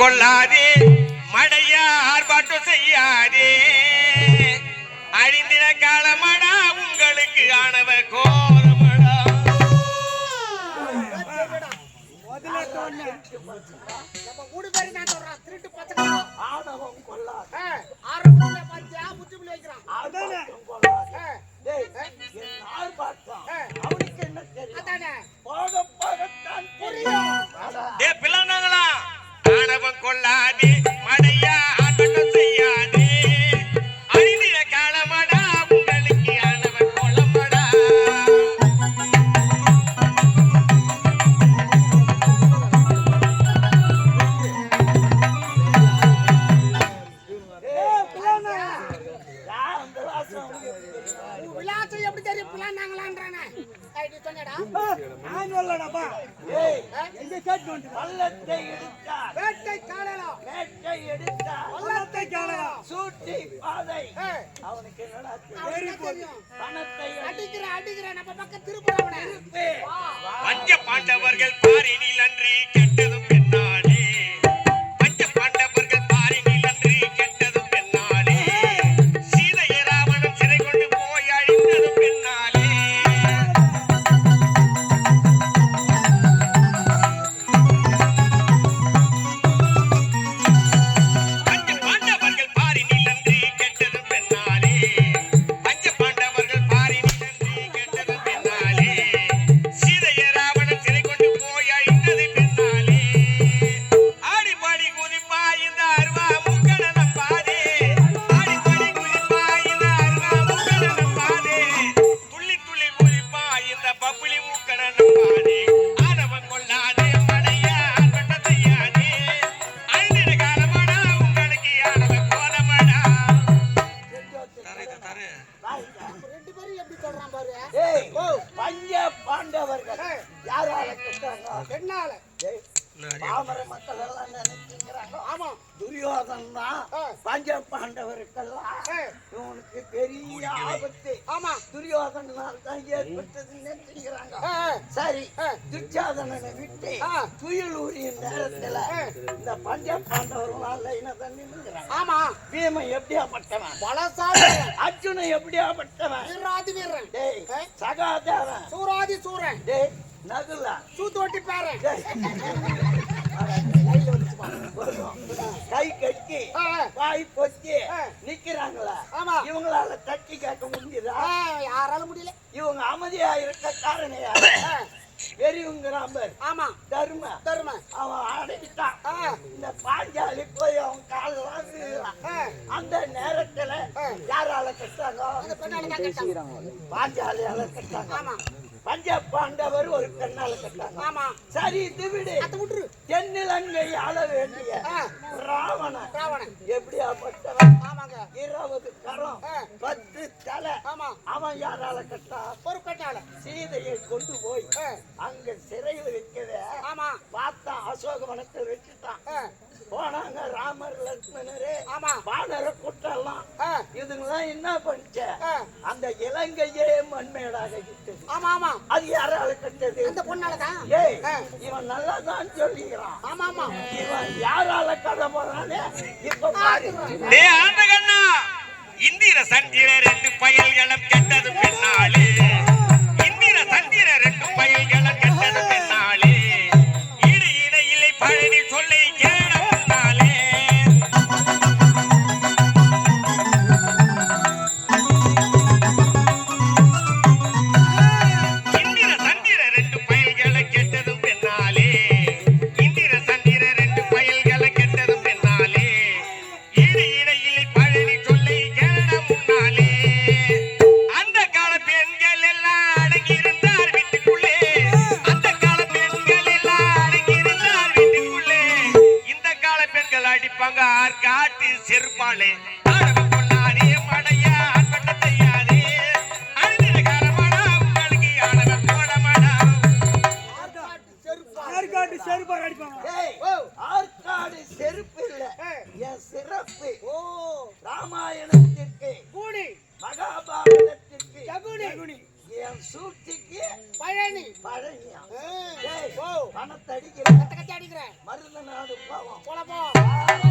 கொள்ளாதே. மடையா ஆர்ப்பாட்டம் செய்யாதே. அழிந்தின காலமடா உங்களுக்கு ஆணவ கோலமடா நம்ம மூணு பேரும் நான் சொல்றேன் திருட்டு பச்சை ஆணவம் கொள்ளாத. ஆறு பள்ளத்தை எடுத்தார் வேட்டை காணலாம். மேட்டை எடுத்தார் பள்ளத்தை காணலாம். சூட்டி பாதை. அவனுக்கு என்னடா தெரியும்? பணத்தை அடிக்கிற அடிக்கிற நம்ம பக்கம் பஞ்ச பாண்டவர்கள் பாரினில் அன்றி என்னால பாமர மக்கள் எல்லாம் நினைச்சுக்கிறாங்க ஆமா. துரியோதன் தான். பஞ்ச பாண்டவருக்கெல்லாம் இவனுக்கு பெரிய ஆபத்து. ஆமா. துரியோதனால் தான் ஏற்பட்டதுன்னு நினைச்சுக்கிறாங்க ஏய், சரி ஆ. துச்சாதனனை விட்டு ஆ. துயில் ஊறிய நேரத்துல. இந்த பஞ்ச பாண்டவர்களால் லைன தண்ணி நின்னுக்கிறாங்க. ஆமா. பீமன் எப்படியாப்பட்டவன்? பலசாலி. அர்ஜுனன் எப்படியாப்பட்டவன்? வீராதி வீரன். டேய். சகாதேவன். சூராதி சூரன். டேய் நகுலா சூத்தோட்டி பேரன் டேய். கை கட்டி. வாய் பொத்தி ஆ. நிக்கிறாங்களா? ஆமா. இவங்களால தட்டி கேட்க முடியுதா? யாரால முடியல. இவங்க அமைதியா இருக்க காரணம் யாரு ஏய், பெரியவங்கிறான் பாரு ஆமா. தர்ம. தரும. அவன் அடைக்கிட்டான் ஆ, இந்த பாஞ்சாலி போய் அவன். ஆ. அந்த நேரத்துல. யாரால கேட்டாங்க. பாஞ்சாலியால கட்டாங்க. ஆமா. பஞ்ச பாண்டவர் ஒரு பெண்ணால கட்டாங்க ஆமா. சரி இது விடு. விட்டுரு. தென்னிலங்கை ஆள வேண்டிய. ராவணன். ராவணன். எப்படியாப்பட்டவன் ஆமாங்க. இருபது கரம். பத்து தலை. ஆமா. அவன் யாரால கட்டா? ஒரு பெண்ணால சீதையை கொண்டு போய் அங்க சிறையில் வைக்கவே ஆமா. பார்த்தான் அசோகவனத்தில் வச்சுட்டான். ஆ, போனாங்க ராமர் லட்சுமணரு ஆமா. வானர கூட்டம்லாம். ஆ, இதுங்கெல்லாம் என்ன பண்ணுச்ச? அந்த இலங்கையே மண்மேடாக கிட்டது ஆமா ஆமா. அது யாரால கட்டது? அந்த பொண்ணால தான் ஏய். இவன் நல்லா தான் சொல்லிக்கிறான். ஆமா ஆமா. இவன் யாரால கதை போறானே இப்ப பாரு. டே ஆண்டகண்ணா இந்திர சந்திர ரெண்டு பயல்களும் கெட்டது பெண்ணாளே. ஆற்காட்டு செருப்பா ஏய், ஆற்காடு செருப்பு இல்ல. ஏய். என் சிறப்பு. ஓ. ராமாயணத்திற்கு. கூடி. மகாபாரதத்திற்கு. ஜகுனி என் சூழ்ச்சிக்கு பழனி. பழனியா. பணத்தை அடிக்கிற கத்த கத்தி அடிக்கிற. மருதநாடு பாவம். போல போலாம் போ